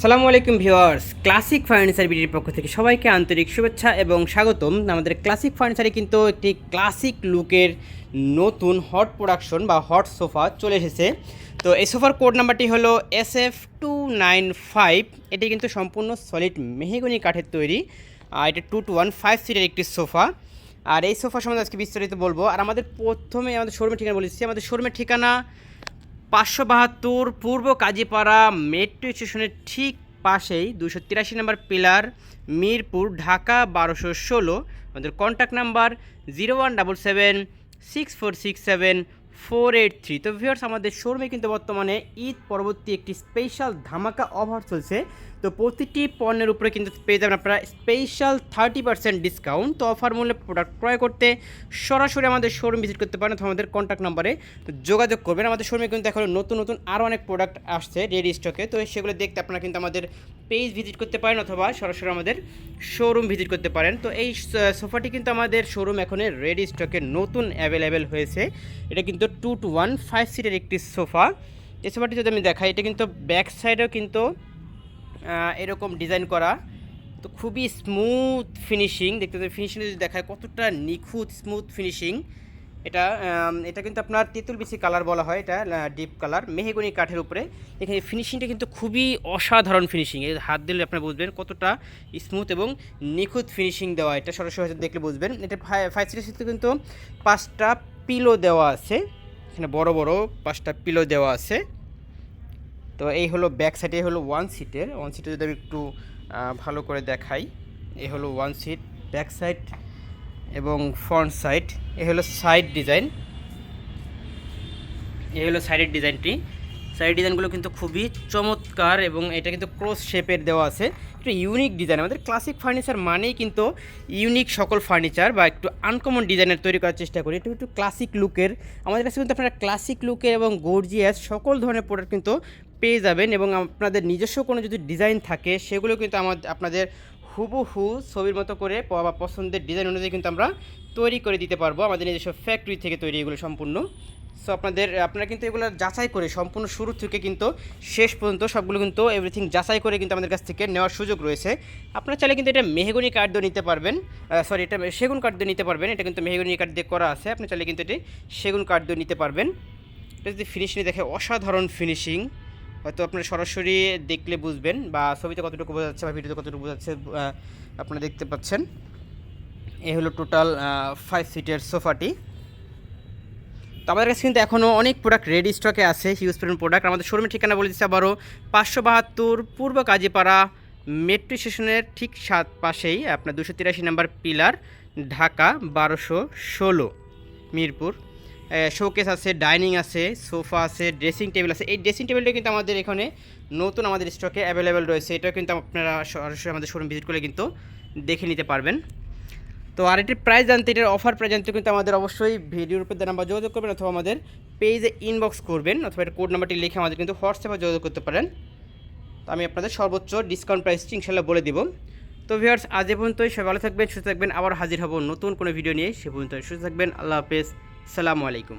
আসসালামু আলাইকুম viewers, classic furniture বিডির পক্ষ থেকে সবাইকে আন্তরিক শুভেচ্ছা এবং স্বাগতম। আমাদের ক্লাসিক ফার্নিচারে কিন্তু একটি ক্লাসিক লুকের নতুন হট প্রোডাকশন বা হট সোফা চলে এসেছে। তো এই সোফার কোড নাম্বারটি হলো S F two nine five এটি কিন্তু সম্পূর্ণ সলিড মেহেগনি কাঠের তৈরি। আর এটা টু টু ওয়ান ফাইভ সিটের একটি সোফা। আর এই সোফা সম্বন্ধে আজকে বিস্তারিত বলব। আর আমাদের প্রথমে আমাদের শোরুমের ঠিকানা বলেছি আমাদের শোরুমের ঠিকানা পাঁচশো বাহাত্তর পূর্ব কাজীপাড়া মেট্রো স্টেশনের ঠিক পাশেই দুশো তিরাশি নম্বর পিলার মিরপুর ঢাকা বারোশো ষোলো। আমাদের contact number zero one double seven six four six seven four eight three. তো ভিউয়ার্স আমাদের শোরুমে কিন্তু বর্তমানে ঈদ পরবর্তী একটি স্পেশাল ধামাকা অফার চলছে। তো প্রতিটি পণ্যের উপরে কিন্তু পেয়ে যাবেন আপনারা স্পেশাল থার্টি পার্সেন্ট ডিসকাউন্ট তো অফার মূল্যে প্রোডাক্ট ক্রয় করতে সরাসরি আমাদের শোরুম ভিজিট করতে পারেন অথবা আমাদের কন্ট্যাক্ট নাম্বারে যোগাযোগ করবেন। আমাদের শোরুমে কিন্তু এখন নতুন নতুন আরও অনেক প্রোডাক্ট আসছে রেডি স্টকে তো সেগুলো দেখতে আপনারা কিন্তু আমাদের পেজ ভিজিট করতে পারেন অথবা সরাসরি আমাদের শোরুম ভিজিট করতে পারেন। তো এই সোফাটি কিন্তু আমাদের শোরুম এখন রেডি স্টকে নতুন অ্যাভেলেবেল হয়েছে। এটা কিন্তু টু টু ওয়ান ফাইভ সিটের একটি সোফা। এই সোফাটি যদি আমি দেখাই, এটা কিন্তু ব্যাক সাইডেও কিন্তু এরকম ডিজাইন করা। তো খুবই স্মুথ ফিনিশিং। দেখতে ফিনিশিং যদি দেখায়, কতটা নিখুঁত, স্মুথ ফিনিশিং। এটা এটা কিন্তু আপনার তেঁতুল বিসি কালার বলা হয়, এটা ডিপ কালার, মেহেগুনি কাঠের উপরে। এখানে ফিনিশিংটা কিন্তু খুবই অসাধারণ ফিনিশিং। এই হাত দিলে আপনারা বুঝবেন কতটা স্মুথ এবং নিখুঁত ফিনিশিং দেওয়া। এটা সরাসরি হয়তো দেখলে বুঝবেন। এটা ফাইভ সিরিজে কিন্তু পাঁচটা পিলো দেওয়া আছে। এখানে বড় বড় পাঁচটা পিলো দেওয়া আছে। তো এই হলো ব্যাক সাইডে হলো ওয়ান সিটের ওয়ান সিটে যদি আমি একটু ভালো করে দেখাই, এই হলো ওয়ান সিট ব্যাক সাইড এবং ফ্রন্ট সাইড এ হলো সাইড ডিজাইন এই হলো সাইডের ডিজাইনটি সাইড ডিজাইনগুলো কিন্তু খুবই চমৎকার এবং এটা কিন্তু ক্রস শেপের দেওয়া আছে। একটু ইউনিক ডিজাইন আমাদের ক্লাসিক ফার্নিচার মানেই কিন্তু ইউনিক সকল ফার্নিচার বা একটু আনকমন ডিজাইনের তৈরি করার চেষ্টা করি। একটু একটু ক্লাসিক লুকের আমাদের কাছে কিন্তু আপনারা ক্লাসিক লুকের এবং গর্জিয়াস সকল ধরনের প্রোডাক্ট কিন্তু পেয়ে যাবেন এবং আপনাদের নিজস্ব কোনো যদি ডিজাইন থাকে, সেগুলো কিন্তু আমাদের আপনাদের হুবহু ছবির মতো করে বা পছন্দের ডিজাইন অনুযায়ী কিন্তু আমরা তৈরি করে দিতে পারব। আমাদের নিজস্ব ফ্যাক্টরি থেকে তৈরি এগুলো সম্পূর্ণ। সো আপনাদের, আপনারা কিন্তু এগুলো যাচাই করে সম্পূর্ণ শুরু থেকে কিন্তু শেষ পর্যন্ত সবগুলো কিন্তু এভরিথিং যাচাই করে কিন্তু আমাদের কাছ থেকে নেওয়ার সুযোগ রয়েছে। আপনারা চাইলে কিন্তু এটা মেহগনি কার্ড দিয়ে নিতে পারবেন। সরি এটা সেগুন কার্ড দিয়ে নিতে পারবেন। এটা কিন্তু মেহগনি কার্ড দিয়ে করা আছে। আপনি চাইলে কিন্তু এটি সেগুন কার্ড দিয়ে নিতে পারবেন। এটা যদি ফিনিশিং দেখে, অসাধারণ ফিনিশিং হয়তো আপনারা সরাসরি দেখলে বুঝবেন বা ছবিতে কতটুকু বোঝা যাচ্ছে বা ভিডিওতে কতটুকু বোঝা যাচ্ছে আপনারা দেখতে পাচ্ছেন। এই হলো টোটাল ফাইভ সিটের সোফাটি আমাদের কাছে কিন্তু এখনও অনেক প্রোডাক্ট রেডি স্টকে আছে হিউজ পরিমাণ প্রোডাক্ট আমাদের শোরুমের ঠিকানা বলে দিচ্ছি আবারও, পাঁচশো বাহাত্তর, পূর্ব কাজীপাড়া মেট্রো স্টেশনের ঠিক সাত পাশেই, আপনার দুশো তিরাশি নাম্বার পিলার ঢাকা বারোশো ষোলো, মিরপুর। শোকেস আছে ডাইনিং আছে সোফা আছে ড্রেসিং টেবিল আছে। এই ড্রেসিং টেবিলটা কিন্তু আমাদের এখানে নতুন আমাদের স্টকে অ্যাভেলেবেল রয়েছে। এটাও কিন্তু আপনারা সরাসরি আমাদের শোরুম ভিজিট করলে কিন্তু দেখে নিতে পারবেন। তো আর এটির প্রাইস জানতে, এটার অফার প্রাইস জানতে কিন্তু আমাদের অবশ্যই ভিডিওর উপর নাম্বার যোগাযোগ করবেন অথবা আমাদের পেজে ইনবক্স করবেন অথবা এটা কোড নাম্বারটি লিখে আমাদের কিন্তু হোয়াটসঅ্যাপে যোগাযোগ করতে পারেন। তো আমি আপনাদের সর্বোচ্চ ডিসকাউন্ট প্রাইসটি ইনশাল্লাহ বলে দিব। তো ভিউয়ার্স আজ এ পর্যন্তই। সবাই ভালো থাকবেন, সুস্থ থাকবেন। আবার হাজির হব নতুন কোনো ভিডিও নিয়ে। সে পর্যন্ত সুস্থ থাকবেন। আল্লাহ হাফেজ। সালামু আলাইকুম।